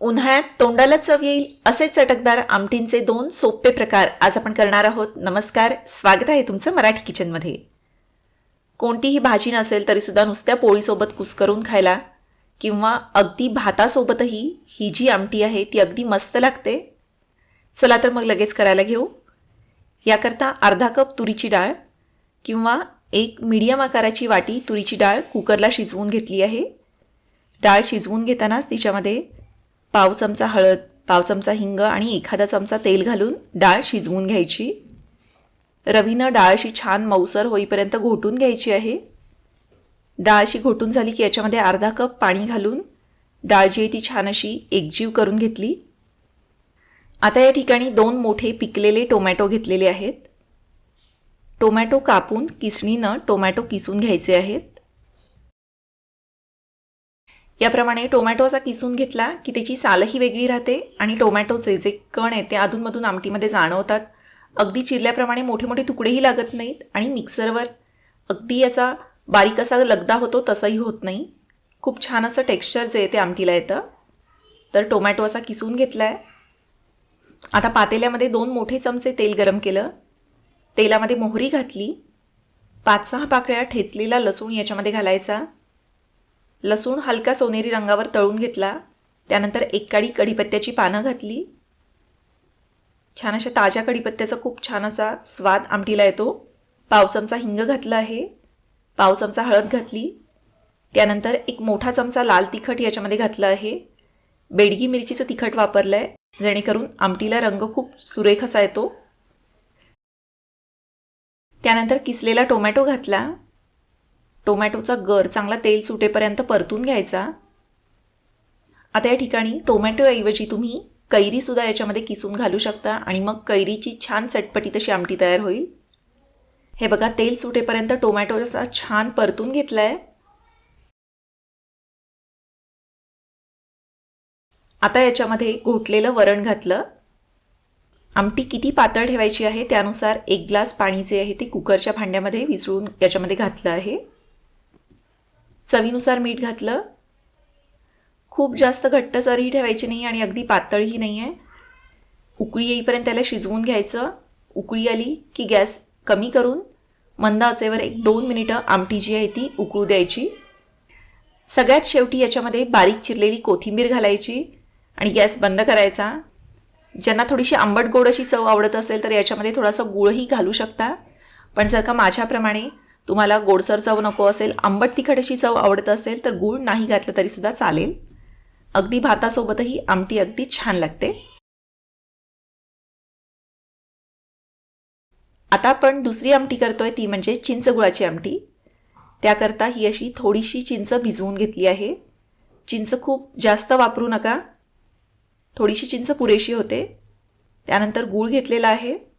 उन्हाळ्यात तोंडाला चव येईल असे चटकदार आमटींचे दोन सोपे प्रकार आज आपण करणार आहोत. नमस्कार स्वागत आहे तुमचं मराठी किचनमध्ये. कोणतीही भाजी नसेल तरीसुद्धा नुसत्या पोळीसोबत कुस्करून खायला किंवा अगदी भातासोबतही ही जी आमटी आहे ती अगदी मस्त लागते. चला तर मग लगेच करायला घेऊ. याकरता अर्धा कप तुरीची डाळ किंवा एक मीडियम आकाराची वाटी तुरीची डाळ कुकरला शिजवून घेतली आहे. डाळ शिजवून घेतानाच तिच्यामध्ये पाव चमचा हळद पाव चमचा हिंग आणि एखादा चमचा तेल घालून डाळ शिजवून घ्यायची. रवीनं डाळ अशी छान मऊसर होईपर्यंत घोटून घ्यायची आहे. डाळ अशी घोटून झाली की याच्यामध्ये अर्धा कप पाणी घालून डाळ जी आहे ती छान अशी एकजीव करून घेतली. आता या ठिकाणी दोन मोठे पिकलेले टोमॅटो घेतलेले आहेत. टोमॅटो कापून किसणीनं टोमॅटो किसून घ्यायचे आहेत. याप्रमाणे टोमॅटो असा किसून घेतला की त्याची सालही वेगळी राहते आणि टोमॅटोचे जे कण आहेत ते अधूनमधून आमटीमध्ये जाणवतात. अगदी चिरल्याप्रमाणे मोठे मोठे तुकडेही लागत नाहीत आणि मिक्सरवर अगदी याचा बारीक असा लगदा होतो तसंही होत नाही. खूप छान असं टेक्स्चर जे आहे ते आमटीला येतं. तर टोमॅटो असा किसून घेतला आहे आता पातेल्यामध्ये दोन मोठे चमचे तेल गरम केलं. तेलामध्ये मोहरी घातली. पाच सहा पाकळ्या ठेचलेला लसूण याच्यामध्ये घालायचा. लसूण हलका सोनेरी रंगावर तळून घेतला. त्यानंतर एक काडी कढीपत्त्याची पानं घातली. छान अशा ताज्या कढीपत्त्याचा खूप छान असा स्वाद आमटीला येतो. पाव चमचा हिंग घातला आहे. पाव चमचा हळद घातली. त्यानंतर एक मोठा चमचा लाल तिखट याच्यामध्ये घातलं आहे. बेडगी मिरचीचं तिखट वापरलं आहे जेणेकरून आमटीला रंग खूप सुरेख असा येतो. त्यानंतर किसलेला टोमॅटो घातला. टोमॅटोचा गर चांगला तेल सुटेपर्यंत परतून घ्यायचा. आता या ठिकाणी टोमॅटोऐवजी तुम्ही कैरीसुद्धा याच्यामध्ये किसून घालू शकता आणि मग कैरीची छान चटपटी तशी आमटी तयार होईल. हे बघा तेल सुटेपर्यंत टोमॅटो असा छान परतून घेतला आहे आता याच्यामध्ये घोटलेलं वरण घातलं. आमटी किती पातळ ठेवायची आहे त्यानुसार एक ग्लास पाणी जे आहे ते कुकरच्या भांड्यामध्ये विसळून याच्यामध्ये घातलं आहे. चवीनुसार मीठ घातलं. खूप जास्त घट्टसरही ठेवायची नाही आणि अगदी पातळही नाही आहे उकळी येईपर्यंत त्याला शिजवून घ्यायचं. उकळी आली की गॅस कमी करून मंद आचेवर एक दोन मिनिटं आमटी जी आहे ती उकळू द्यायची. सगळ्यात शेवटी याच्यामध्ये बारीक चिरलेली कोथिंबीर घालायची आणि गॅस बंद करायचा. ज्यांना थोडीशी आंबट गोड अशी चव आवडत असेल तर याच्यामध्ये थोडासा गुळही घालू शकता. पण जर का माझ्याप्रमाणे तुम्हाला गोडसर चव नको असेल आंबट तिखट अशी चव आवडत असेल तर गूळ नाही घातलं तरीसुद्धा चालेल. अगदी भातासोबतही आमटी अगदी छान लागते. आता आपण दुसरी आमटी करतोय ती म्हणजे चिंच गुळाची आमटी. त्याकरता ही अशी थोडीशी चिंच भिजवून घेतली आहे. चिंच खूप जास्त वापरू नका. थोडीशी चिंच पुरेशी होते. त्यानंतर गूळ घेतलेला आहे.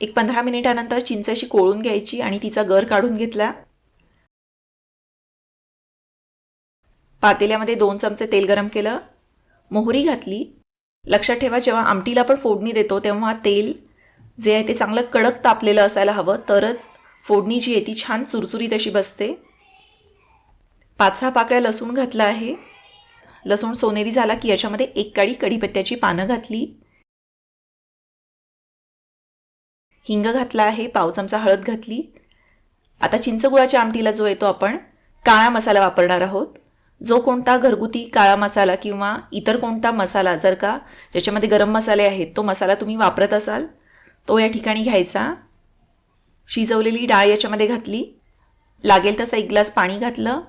एक पंधरा मिनिटानंतर चिंच अशी कोळून घ्यायची आणि तिचा गर काढून घेतला. पातेल्यामध्ये दोन चमचे तेल गरम केलं. मोहरी घातली. लक्षात ठेवा जेव्हा आमटीला आपण फोडणी देतो तेव्हा तेल जे आहे ते चांगलं कडक तापलेलं असायला हवं. तरच फोडणी जी आहे ती छान चुरचुरीत अशी बसते. पाच सहा पाकळ्या लसूण घातला आहे. लसूण सोनेरी झाला की याच्यामध्ये एक काळी कढीपत्त्याची पानं घातली. हिंग घातला आहे पाव चमचा हळद घातली. आता चिंचगुळाच्या आमटीला जो येतो आपण काळा मसाला वापरणार आहोत. जो कोणता घरगुती काळा मसाला किंवा इतर कोणता मसाला जर का ज्याच्यामध्ये गरम मसाले आहेत तो मसाला तुम्ही वापरत असाल तो या ठिकाणी घ्यायचा. शिजवलेली डाळ याच्यामध्ये घातली. लागेल तसं एक ग्लास पाणी घातलं.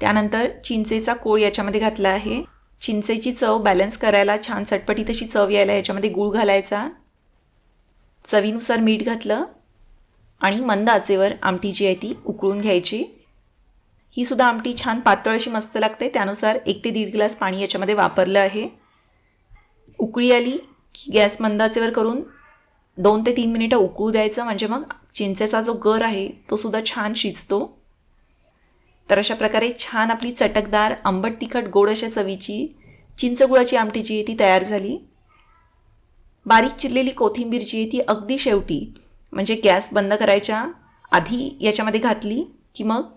त्यानंतर चिंचेचा कोळ याच्यामध्ये घातला आहे. चिंचेची चव बॅलन्स करायला छान चटपटी तशी चव यायला याच्यामध्ये गूळ घालायचा. चवीनुसार मीठ घातलं आणि मंद आचेवर आमटी जी आहे ती उकळून घ्यायची. ही सुद्धा आमटी छान पातळ अशी मस्त लागते त्यानुसार एक ते दीड ग्लास पाणी याच्यामध्ये वापरलं आहे. उकळी आली की गॅस मंदाचेवर करून दोन ते तीन मिनिटं उकळू द्यायचं म्हणजे मग चिंचेचा जो गर आहे तो सुद्धा छान शिजतो. तर अशा प्रकारे छान आपली चटकदार आंबट तिखट गोड अशा चवीची चिंचगुळाची आमटी जी आहे ती तयार झाली. बारीक चिरलेली कोथिंबीर जी आहे ती अगदी शेवटी म्हणजे गॅस बंद करायच्या आधी याच्यामध्ये घातली की मग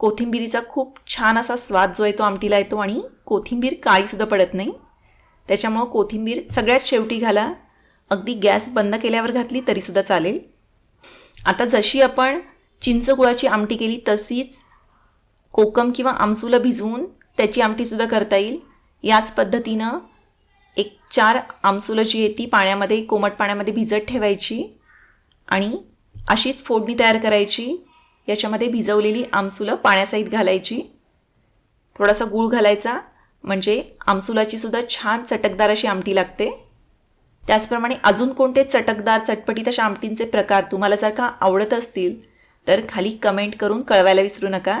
कोथिंबिरीचा खूप छान असा स्वाद जो आहे तो आमटीला येतो आणि कोथिंबीर काळीसुद्धा पडत नाही. त्याच्यामुळं कोथिंबीर सगळ्यात शेवटी घाला. अगदी गॅस बंद केल्यावर घातली तरीसुद्धा चालेल. आता जशी आपण चिंच गुळाची आमटी केली तशीच कोकम किंवा आमसूला भिजवून त्याची आमटीसुद्धा करता येईल. याच पद्धतीनं एक चार आमसुलं जी आहे ती पाण्यामध्ये कोमट पाण्यामध्ये भिजत ठेवायची आणि अशीच फोडणी तयार करायची. याच्यामध्ये भिजवलेली आमसुलं पाण्यासहित घालायची. थोडासा गूळ घालायचा म्हणजे आमसुलाची सुद्धा छान चटकदार अशी आमटी लागते. त्याचप्रमाणे अजून कोणते चटकदार चटपटीत अशा आमटींचे प्रकार तुम्हाला जर का आवडत असतील तर खाली कमेंट करून कळवायला विसरू नका.